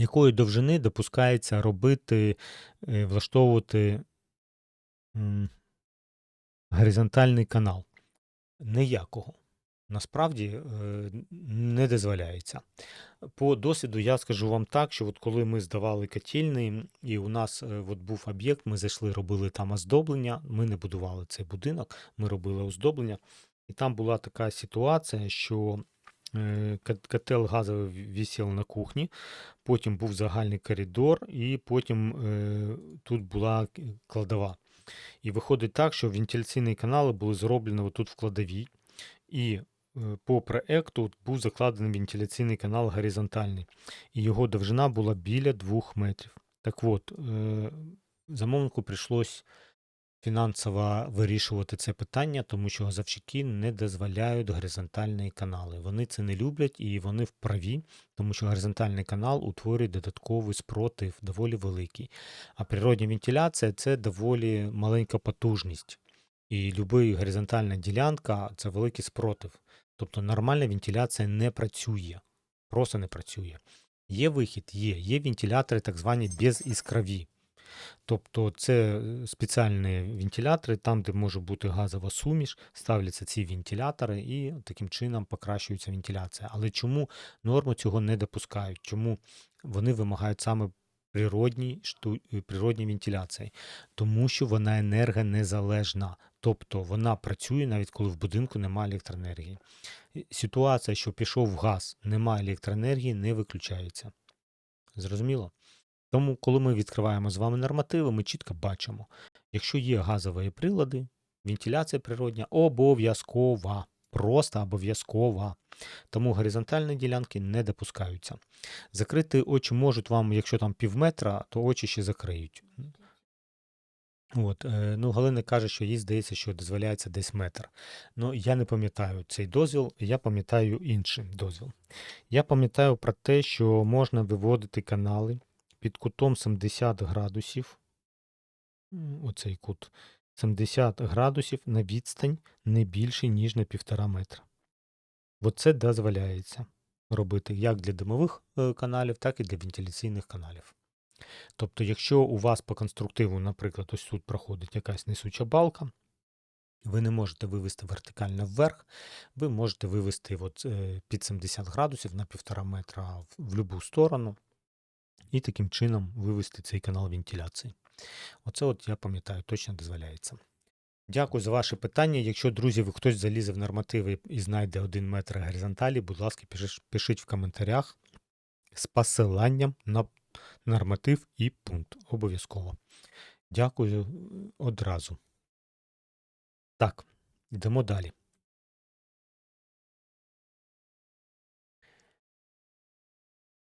Якої довжини допускається робити, е, влаштовувати горизонтальний канал? Ніякого. Насправді е, не дозволяється. По досвіду я скажу вам так, що от коли ми здавали котельний, і у нас е, от був об'єкт, ми зайшли, робили там оздоблення. Ми не будували цей будинок, ми робили оздоблення. І там була така ситуація, що котел газовий висів на кухні, потім був загальний коридор, і потім е, тут була кладова. І виходить так, що вентиляційні канали були зроблені тут в кладовій, і е, по проекту був закладений вентиляційний канал горизонтальний, і його довжина була біля 2 метрів. Так от, е, замовнику прийшлось фінансово вирішувати це питання, тому що газовщики не дозволяють горизонтальні канали. Вони це не люблять і вони вправі, тому що горизонтальний канал утворює додатковий спротив, доволі великий. А природня вентиляція це доволі маленька потужність. І люба горизонтальна ділянка це великий спротив. Тобто нормальна вентиляція не працює, просто не працює. Є вихід, є, є вентилятори, так звані безіскрові. Тобто це е, спеціальні вентилятори, там, де може бути газова суміш, ставляться ці вентилятори і таким чином покращується вентиляція. Але чому норми цього не допускають? Чому вони вимагають саме природній, е, природній вентиляції? Тому що вона енергонезалежна. Тобто вона працює навіть коли в будинку немає електроенергії. Ситуація, що пішов газ, немає електроенергії, не виключається. Зрозуміло? Тому, коли ми відкриваємо з вами нормативи, ми чітко бачимо, якщо є газові прилади, вентиляція природня обов'язкова, просто обов'язкова. Тому горизонтальні ділянки не допускаються. Закрити очі можуть вам, якщо там пів метра, то очі ще закриють. От, е, ну, Галина каже, що їй здається, що дозволяється десь метр. Ну, я не пам'ятаю цей дозвіл, я пам'ятаю інший дозвіл. Я пам'ятаю про те, що можна виводити канали під кутом 70 градусів. Оцей кут 70 градусів на відстань не більше, ніж на півтора метра. Оце дозволяється робити як для димових е, каналів, так і для вентиляційних каналів. Тобто, якщо у вас по конструктиву, наприклад, ось тут проходить якась несуча балка, ви не можете вивести вертикально вверх, ви можете вивести от, е, під 70 градусів на півтора метра в, в будь-яку сторону, і таким чином вивести цей канал вентиляції. Оце от я пам'ятаю, точно дозволяється. Дякую за ваше питання. Якщо, друзі, ви хтось залізе в нормативи і знайде 1 метр горизонталі, будь ласка, пишіть, в коментарях з посиланням на норматив і пункт. Обов'язково. Дякую одразу. Так, йдемо далі.